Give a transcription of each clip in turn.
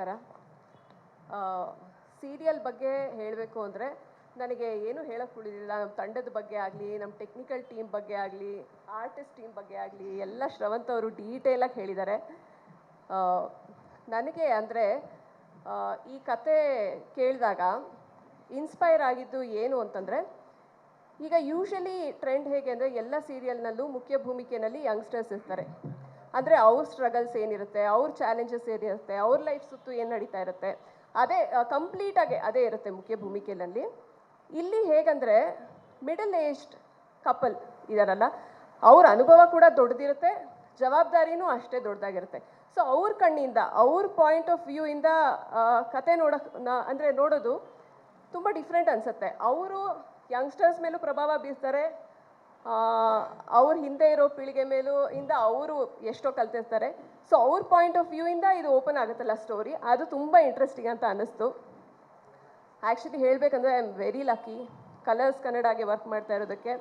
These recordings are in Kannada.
ನಮಸ್ಕಾರ. ಸೀರಿಯಲ್ ಬಗ್ಗೆ ಹೇಳಬೇಕು ಅಂದರೆ ನನಗೆ ಏನು ಹೇಳಕ್ಕೆ ಉಳಿದಿಲ್ಲ. ನಮ್ಮ ತಂಡದ ಬಗ್ಗೆ ಆಗಲಿ ನಮ್ಮ ಟೆಕ್ನಿಕಲ್ ಟೀಮ್ ಬಗ್ಗೆ ಆಗಲಿ ಆರ್ಟಿಸ್ಟ್ ಟೀಮ್ ಬಗ್ಗೆ ಆಗಲಿ, ಎಲ್ಲ ಶ್ರವಂತ್ ಅವರು ಡೀಟೇಲಾಗಿ ಹೇಳಿದ್ದಾರೆ ನನಗೆ ಅಂದರೆ ಈ ಕತೆ ಕೇಳಿದಾಗ ಇನ್ಸ್ಪೈರ್ ಆಗಿದ್ದು ಏನು ಅಂತಂದರೆ, ಈಗ ಯೂಶಲಿ ಟ್ರೆಂಡ್ ಹೇಗೆ ಅಂದರೆ ಎಲ್ಲ ಸೀರಿಯಲ್ನಲ್ಲೂ ಮುಖ್ಯ ಭೂಮಿಕೆಯಲ್ಲಿ ಯಂಗ್ಸ್ಟರ್ಸ್ ಇರ್ತಾರೆ. ಅಂದರೆ ಅವ್ರ ಸ್ಟ್ರಗಲ್ಸ್ ಏನಿರುತ್ತೆ, ಅವ್ರ ಚಾಲೆಂಜಸ್ ಏನಿರುತ್ತೆ, ಅವ್ರ ಲೈಫ್ ಸುತ್ತು ಏನು ನಡೀತಾ ಇರುತ್ತೆ, ಅದೇ ಕಂಪ್ಲೀಟಾಗಿ ಅದೇ ಇರುತ್ತೆ ಮುಖ್ಯ ಭೂಮಿಕೆಯಲ್ಲಿ. ಇಲ್ಲಿ ಹೇಗಂದರೆ ಮಿಡಲ್ ಏಜ್ಡ್ ಕಪಲ್ ಇದಾರಲ್ಲ, ಅವ್ರ ಅನುಭವ ಕೂಡ ದೊಡ್ಡದಿರುತ್ತೆ, ಜವಾಬ್ದಾರಿನೂ ಅಷ್ಟೇ ದೊಡ್ಡದಾಗಿರುತ್ತೆ. ಸೊ ಅವ್ರ ಕಣ್ಣಿಂದ, ಅವ್ರ ಪಾಯಿಂಟ್ ಆಫ್ ವ್ಯೂ ಇಂದ ಕತೆ ನೋಡಕ್ ಅಂದರೆ ಅಂದ್ರೆ ನೋಡೋದು ತುಂಬ ಡಿಫ್ರೆಂಟ್ ಅನಿಸುತ್ತೆ. ಅವರು ಯಂಗ್ಸ್ಟರ್ಸ್ ಮೇಲೂ ಪ್ರಭಾವ ಬೀರ್ತಾರೆ ಅವ್ರ ಹಿಂದೆ ಇರೋ ಪೀಳಿಗೆ ಮೇಲೂ ಇಂದ ಅವರು ಎಷ್ಟೋ ಕಲ್ತಿರ್ತಾರೆ. ಸೊ ಅವ್ರ ಪಾಯಿಂಟ್ ಆಫ್ ವ್ಯೂ ಇಂದ ಇದು ಓಪನ್ ಆಗುತ್ತಲ್ಲ ಸ್ಟೋರಿ ಅದು ತುಂಬ ಇಂಟ್ರೆಸ್ಟಿಂಗ್ ಅಂತ ಅನ್ನಿಸ್ತು. ಆ್ಯಕ್ಚುಲಿ ಹೇಳಬೇಕಂದ್ರೆ I am very lucky Colors ಕನ್ನಡಾಗೆ work ಮಾಡ್ತಾ ಇರೋದಕ್ಕೆ.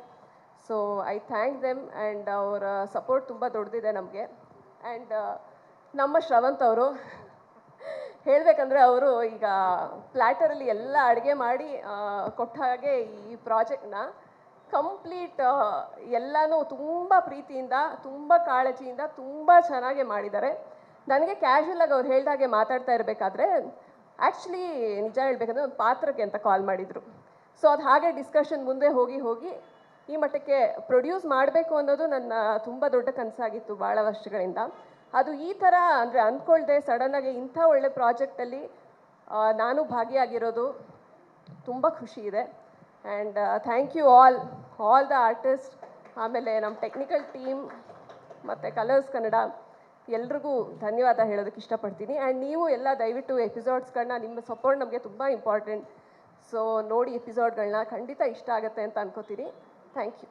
So I thank them and ಅವರ ಸಪೋರ್ಟ್ ತುಂಬ ದೊಡ್ಡದಿದೆ ನಮಗೆ. ಆ್ಯಂಡ್ ನಮ್ಮ ಶ್ರವಂತ್ ಅವರು ಹೇಳಬೇಕಂದ್ರೆ ಅವರು ಈಗ ಪ್ಲ್ಯಾಟರಲ್ಲಿ ಎಲ್ಲ ಅಡುಗೆ ಮಾಡಿ ಕೊಟ್ಟ ಹಾಗೆ ಈ ಪ್ರಾಜೆಕ್ಟ್ನ ಕಂಪ್ಲೀಟ್ ಎಲ್ಲನೂ ತುಂಬ ಪ್ರೀತಿಯಿಂದ, ತುಂಬ ಕಾಳಜಿಯಿಂದ, ತುಂಬ ಚೆನ್ನಾಗಿ ಮಾಡಿದ್ದಾರೆ. ನನಗೆ ಕ್ಯಾಶುವಲ್ ಆಗಿ ಅವ್ರು ಹೇಳ್ದಾಗೆ ಮಾತಾಡ್ತಾ ಇರಬೇಕಾದ್ರೆ ಆ್ಯಕ್ಚುಲಿ ನಿಜ ಹೇಳಬೇಕಂದ್ರೆ ಒಂದು ಪಾತ್ರಕ್ಕೆ ಅಂತ ಕಾಲ್ ಮಾಡಿದರು. ಸೊ ಅದು ಹಾಗೆ ಡಿಸ್ಕಷನ್ ಮುಂದೆ ಹೋಗಿ ಹೋಗಿ ಈ ಮಟ್ಟಕ್ಕೆ ಪ್ರೊಡ್ಯೂಸ್ ಮಾಡಬೇಕು ಅನ್ನೋದು ನನ್ನ ತುಂಬ ದೊಡ್ಡ ಕನಸಾಗಿತ್ತು ಭಾಳ ವರ್ಷಗಳಿಂದ. ಅದು ಈ ಥರ ಅಂದರೆ ಅಂದ್ಕೊಳ್ದೆ ಸಡನ್ನಾಗಿ ಇಂಥ ಒಳ್ಳೆ ಪ್ರಾಜೆಕ್ಟಲ್ಲಿ ನಾನು ಭಾಗಿಯಾಗಿರೋದು ತುಂಬ ಖುಷಿ ಇದೆ. And thank you all all the artist ಆಮೇಲೆ ನಮ್ಮ ಟೆಕ್ನಿಕಲ್ ಟೀಮ್ ಮತ್ತು ಕಲರ್ಸ್ ಕನ್ನಡ ಎಲ್ರಿಗೂ ಧನ್ಯವಾದ ಹೇಳೋದಕ್ಕೆ ಇಷ್ಟಪಡ್ತೀನಿ. ಆ್ಯಂಡ್ ನೀವು ಎಲ್ಲ ದಯವಿಟ್ಟು ಎಪಿಸೋಡ್ಸ್ಗಳನ್ನ ನಿಮ್ಮ ಸಪೋರ್ಟ್ ನಮಗೆ ತುಂಬ ಇಂಪಾರ್ಟೆಂಟ್ ಸೊ ನೋಡಿ ಎಪಿಸೋಡ್ಗಳನ್ನ ಖಂಡಿತ ಇಷ್ಟ ಆಗುತ್ತೆ ಅಂತ ಅನ್ಕೋತೀನಿ. Thank you